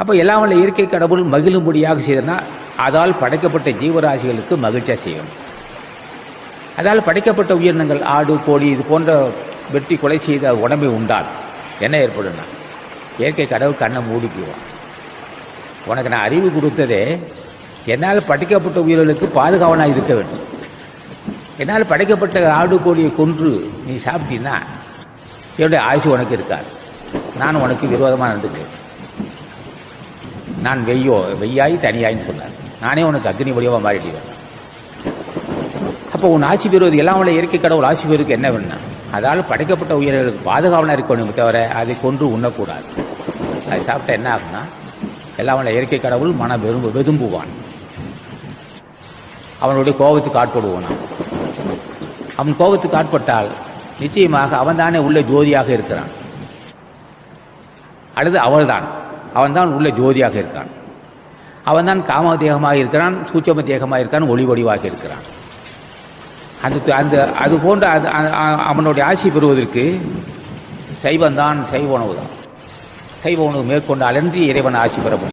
அப்போ எல்லாம் வல்ல இயற்கை கடவுள் மகிழும்படியாக செய்தனா அதால் படைக்கப்பட்ட ஜீவராசிகளுக்கு மகிழ்ச்சியாக செய்யணும். அதால் படைக்கப்பட்ட உயிரினங்கள் ஆடு கோழி இது போன்ற வெட்டி கொலை செய்த உடம்பை உண்டால் என்ன ஏற்படும்னா இயற்கை கடவுள் கண்ணை மூடிக்குவான். உனக்கு நான் அறிவு கொடுத்ததே என்னால் படைக்கப்பட்ட உயிர்களுக்கு பாதுகாவனாக இருக்க வேண்டும். என்னால் படைக்கப்பட்ட ஆடு கோழியை கொன்று நீ சாப்பிட்டீன்னா என்னுடைய ஆயுசு உனக்கு இருக்காது. நான் உனக்கு விரோதமாக நடந்துக்கிறேன். நான் வெய்யோ வெய்யாய் தனியாயின்னு சொன்னார். நானே உனக்கு அக்னி வடிவமாக மாறிடுவேன் அப்போ உன் ஆசி பெறுவது எல்லாம் உள்ள இயற்கை கடவுள் ஆசி பெறுவதுக்கு என்ன வேணும் அதால் படைக்கப்பட்ட உயிர்களுக்கு பாதுகாவலாக இருக்கணும் தவிர அதை கொன்று உண்ணக்கூடாது. அது சாப்பிட்டா என்ன ஆகும்னா எல்லாம் உள்ள இயற்கை கடவுள் மன வெறும்பு வெதும்புவான். அவனுடைய கோபத்துக்கு ஆட்படுவான் அவன். கோபத்துக்கு ஆட்பட்டால் நிச்சயமாக அவன் தானே உள்ள ஜோதியாக இருக்கிறான். அல்லது அவள்தான். அவன்தான் உள்ள ஜோதியாக இருக்கான். அவன்தான் காம தேகமாக இருக்கிறான் சூட்சம தேகமாக இருக்கான் ஒளி வடிவாக இருக்கிறான். அந்த அந்த அது போன்ற அது அவனுடைய ஆசி பெறுவதற்கு சைவந்தான் சைவ உணவு தான் சைவ உணவு மேற்கொண்டு அலன்றி இறைவன் ஆசி பெற முடியும்.